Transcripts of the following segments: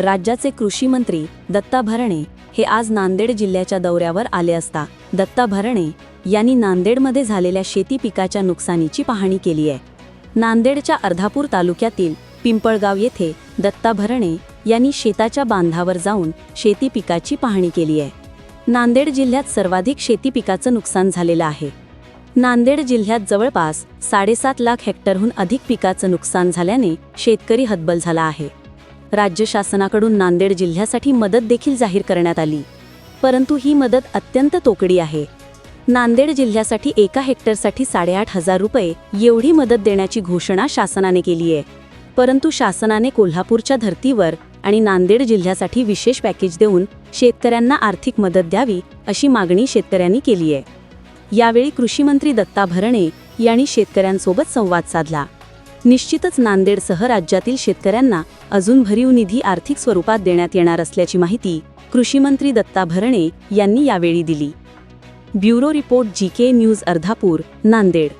राज्याचे कृषी मंत्री दत्ता भरणे हे आज नांदेड जिल्ह्याच्या दौऱ्यावर आले असता दत्ता भरणे यांनी नांदेडमध्ये झालेल्या शेती पिकाच्या नुकसानीची पाहणी केली आहे. नांदेडच्या अर्धापूर तालुक्यातील पिंपळगाव येथे दत्ता भरणे यांनी शेताच्या बांधावर जाऊन शेती पिकाची पाहणी केली आहे. नांदेड जिल्ह्यात सर्वाधिक शेती पिकाचं नुकसान झालेलं आहे. नांदेड जिल्ह्यात जवळपास साडेसात लाख हेक्टरहून अधिक पिकाचं नुकसान झाल्याने शेतकरी हतबल झाला आहे. राज्य शासनाकडून नांदेड जिल्ह्यासाठी मदत देखील जाहीर करण्यात आली. परंतु ही मदत अत्यंत तोकडी आहे. नांदेड जिल्ह्यासाठी एका हेक्टरसाठी साडेआठ हजार रुपये एवढी मदत देण्याची घोषणा शासनाने केली आहे. परंतु शासनाने कोल्हापूरच्या धर्तीवर आणि नांदेड जिल्ह्यासाठी विशेष पॅकेज देऊन शेतकऱ्यांना आर्थिक मदत द्यावी अशी मागणी शेतकऱ्यांनी केली आहे. यावेळी कृषीमंत्री दत्ता भरणे यांनी शेतकऱ्यांसोबत संवाद साधला. निश्चितच नांदेडसह राज्यातील शेतकऱ्यांना अजून भरीव निधी आर्थिक स्वरूपात देण्यात येणार असल्याची माहिती कृषी मंत्री दत्ता भरणे यांनी यावेळी दिली. Bureau report G K news Ardhapur Nanded.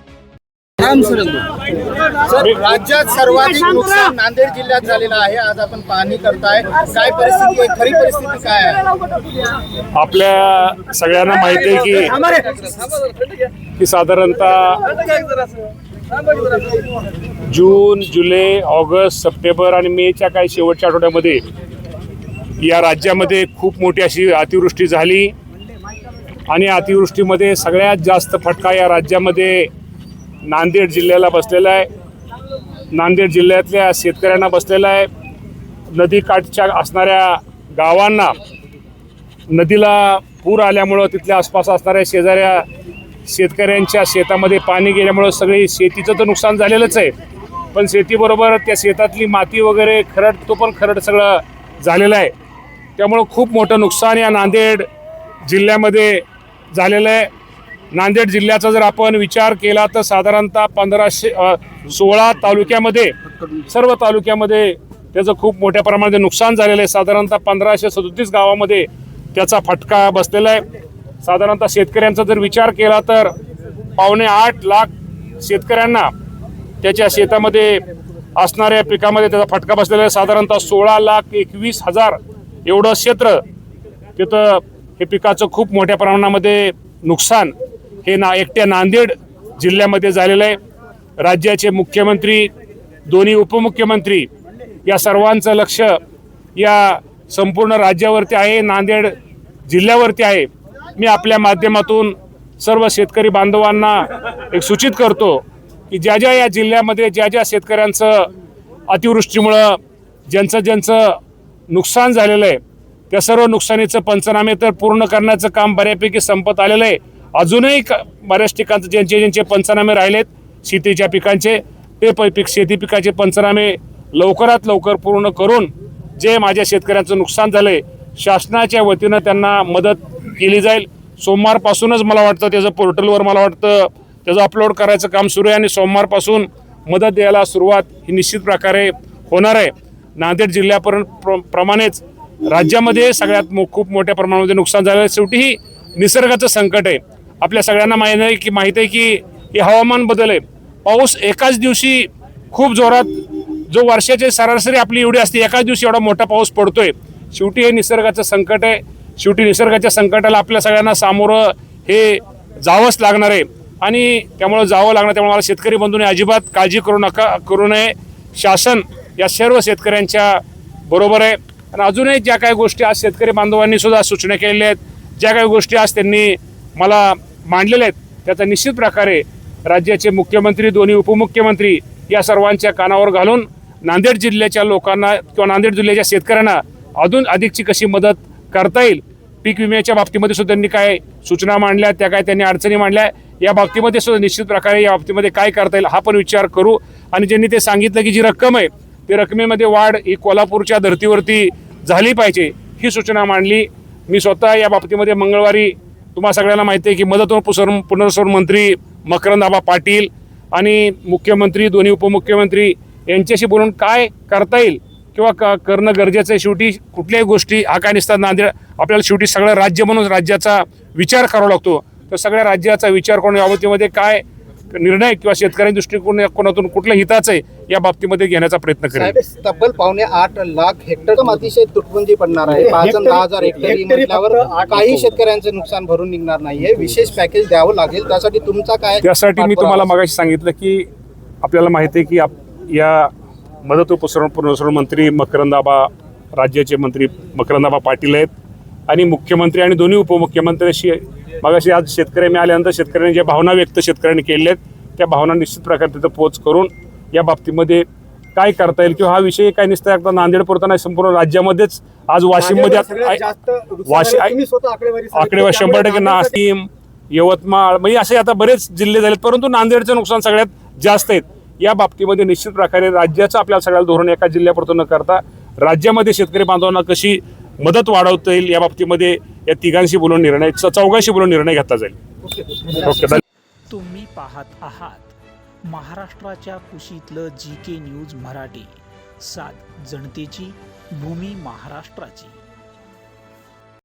Sir राज्यात सर्वाधिक नुकसान नांदेड जिल्ह्यात झालेलं आहे. आज आपण पाहणी करताय. काय परिस्थिती आहे? खरी परिस्थिती काय आहे? आपल्या सगळ्यांना माहिती आहे की की साधारणतः जून जुलै ऑगस्ट सप्टेंबर आणि मेच्या काही शेवटच्या आठवड्यामध्ये या राज्यामध्ये खूप मोठी अशी अतिवृष्टी झाली. आणि अतिवृष्टीमध्ये सगळ्यात जास्त फटका या राज्यामध्ये नांदेड जिल्ह्याला बसलेला आहे. नांदेड जिल्ह्यातल्या शेतकऱ्यांना बसलेला आहे. नदीकाठच्या असणाऱ्या गावांना नदीला पूर आल्यामुळं तिथल्या आसपास असणाऱ्या शेजाऱ्या शेतकऱ्यांच्या शेतामध्ये पाणी गेल्यामुळं सगळी शेतीचं तर नुकसान झालेलंच आहे. पण शेतीबरोबर त्या शेतातली माती वगैरे खरड तो पण खरड सगळं झालेलं आहे. त्यामुळं खूप मोठं नुकसान या नांदेड जिल्ह्यामध्ये झालेलं आहे. नांदेड जिल्ह्याचा जर आपण विचार केला तर साधारणतः पंधराशे सोळा तालुक्यामध्ये सर्व तालुक्यामध्ये त्याचं खूप मोठ्या प्रमाणात नुकसान झालेलं आहे. साधारणतः पंधराशे सदोतीस गावामध्ये त्याचा फटका बसलेला आहे. साधारणतः शेतकऱ्यांचा जर विचार केला तर पावणे आठ लाख शेतकऱ्यांना त्याच्या शेतामध्ये असणाऱ्या पिकामध्ये त्याचा फटका बसलेला आहे. साधारणतः सोळा लाख एकवीस हजार एवढं क्षेत्र तिथं हे पिकाचं खूप मोठ्या प्रमाणामध्ये नुकसान हे ना एकट्या नांदेड जिल्ह्यामध्ये झालेलं आहे. राज्याचे मुख्यमंत्री दोन्ही उपमुख्यमंत्री या सर्वांचं लक्ष या संपूर्ण राज्यावरती आहे नांदेड जिल्ह्यावरती आहे. मी आपल्या माध्यमातून सर्व शेतकरी बांधवांना एक सूचित करतो की ज्या ज्या या जिल्ह्यामध्ये ज्या ज्या शेतकऱ्यांचं अतिवृष्टीमुळं ज्यांचं ज्यांचं नुकसान झालेलं आहे त्या सर्व नुकसानीचं पंचनामे तर पूर्ण करण्याचं काम बऱ्यापैकी संपत आलेलं आहे. अजूनही क- बऱ्याच ठिकाणचं ज्यांचे ज्यांचे पंचनामे राहिलेत शेतीच्या पिकांचे ते प पिक शेती पिकाचे पंचनामे लवकरात लवकर पूर्ण करून जे माझ्या शेतकऱ्यांचं नुकसान झालं आहे शासनाच्या वतीनं त्यांना मदत केली जाईल. सोमवारपासूनच मला वाटतं त्याचं पोर्टलवर मला वाटतं त्याचं अपलोड करायचं काम सुरू आहे आणि सोमवारपासून मदत द्यायला सुरुवात ही निश्चित प्रकारे होणार आहे. नांदेड जिल्ह्यापर्यंत प्र प्रमाणेच राज्यामध्ये सगळ्यात मो खूप मोठ्या प्रमाणामध्ये नुकसान झालं आहे. शेवटी ही निसर्गाचं संकट आहे. आपल्या सगळ्यांना माहीत आहे की माहीत आहे की हे हवामान बदल आहे. पाऊस एकाच दिवशी खूप जोरात जो वर्षाची सरासरी आपली एवढी असते एकाच दिवशी एवढा मोठा पाऊस पडतोय. शेवटी हे निसर्गाचं संकट आहे. शेवटी निसर्गाच्या संकटाला आपल्या सगळ्यांना सामोरं हे जावंच लागणार आहे. आणि त्यामुळं जावं लागणार त्यामुळे मला शेतकरी बंधूने अजिबात काळजी करू नका करू नये. शासन या सर्व शेतकऱ्यांच्या बरोबर आहे. आणि अजूनही ज्या काही गोष्टी आज शेतकरी बांधवांनी सुद्धा सूचना केलेल्या आहेत ज्या काही गोष्टी आज त्यांनी मला मांडलेल्या आहेत त्याचा निश्चित प्रकारे राज्याचे मुख्यमंत्री दोन्ही उपमुख्यमंत्री या सर्वांच्या कानावर घालून नांदेड जिल्ह्याच्या लोकांना किंवा नांदेड जिल्ह्याच्या शेतकऱ्यांना अजून अधिकची कशी मदत करता येईल पीक विम्याच्या बाबतीमध्ये सुद्धा त्यांनी काय सूचना मांडल्या त्या काय त्यांनी अडचणी मांडल्या या बाबतीमध्ये सुद्धा निश्चित प्रकारे या बाबतीमध्ये काय करता येईल हा पण विचार करू. आणि ज्यांनी ते सांगितलं की जी रक्कम आहे ती रकमेमध्ये वाढ ही कोल्हापूरच्या धर्तीवरती झाली पाहिजे ही सूचना मांडली. मी स्वतः या बाबतीमध्ये मंगळवारी तुम्हा सगळ्यांना माहिती आहे की मदत व पुनर्वसन मंत्री मकरंदाबा पाटील आणि मुख्यमंत्री दोन्ही उपमुख्यमंत्री यांच्याशी बोलून काय करता येईल किंवा क करणं गरजेचं आहे. शेवटी कुठल्याही गोष्टी हा काय नसतात नांदेड आपल्याला शेवटी सगळं राज्य म्हणून राज्याचा विचार करावा लागतो. तर सगळ्या राज्याचा विचार करून या बाबतीमध्ये काय निर्णय किंवा शेतकऱ्यांच्या दृष्टिकोन कोणातून कुठल्या हिताचं आहे या बाबतीमध्ये घेण्याचा प्रयत्न करेल तब्बल पावणे आठ लाख हेक्टर अतिशय तुटपुंजी पडणार आहे. पाच दहा हजार हेक्टरी म्हटल्यावर काही शेतकऱ्यांचं नुकसान भरून निघणार नाहीये. विशेष पॅकेज द्यावं लागेल. त्यासाठी तुमचा काय त्यासाठी मी तुम्हाला मगाशी सांगितलं की आपल्याला माहिती आहे की आप या मदत पुरस्कार पुनर्वसन मंत्री मकरंदाबा राज्याचे मंत्री मकरंदाबा पाटील आहेत आणि मुख्यमंत्री आणि दोन्ही उपमुख्यमंत्र्यांशी मगाशी आज शेतकरी मी आल्यानंतर शेतकऱ्यांनी ज्या भावना व्यक्त शेतकऱ्यांनी केलेल्या आहेत त्या भावना निश्चित प्रकारे तिथं पोच करून या बाबतीमध्ये काय करता येईल किंवा हा विषय काय निसता एकदा नांदेड पुरता नाही संपूर्ण राज्यामध्येच आज वाशिममध्ये वाशी आकडेवारी शंभर टक्के नाशिम यवतमाळ म्हणजे असे आता बरेच जिल्हे झालेत परंतु नांदेडचं नुकसान सगळ्यात जास्त आहेत. या बाबतीमध्ये निश्चित प्रकारे राज्याचं आपल्याला सगळ्याला धोरण एका जिल्ह्यापुरतं न करता राज्यामध्ये शेतकरी बांधवांना कशी मदत वाढवता येईल या बाबतीमध्ये या तिघांशी बोलून निर्णय चौघांशी बोलून निर्णय घेतला जाईल. ओके तुम्ही पाहत आहात महाराष्ट्राच्या कुशीतलं जी के न्यूज मराठी. सात जनतेची भूमी महाराष्ट्राची.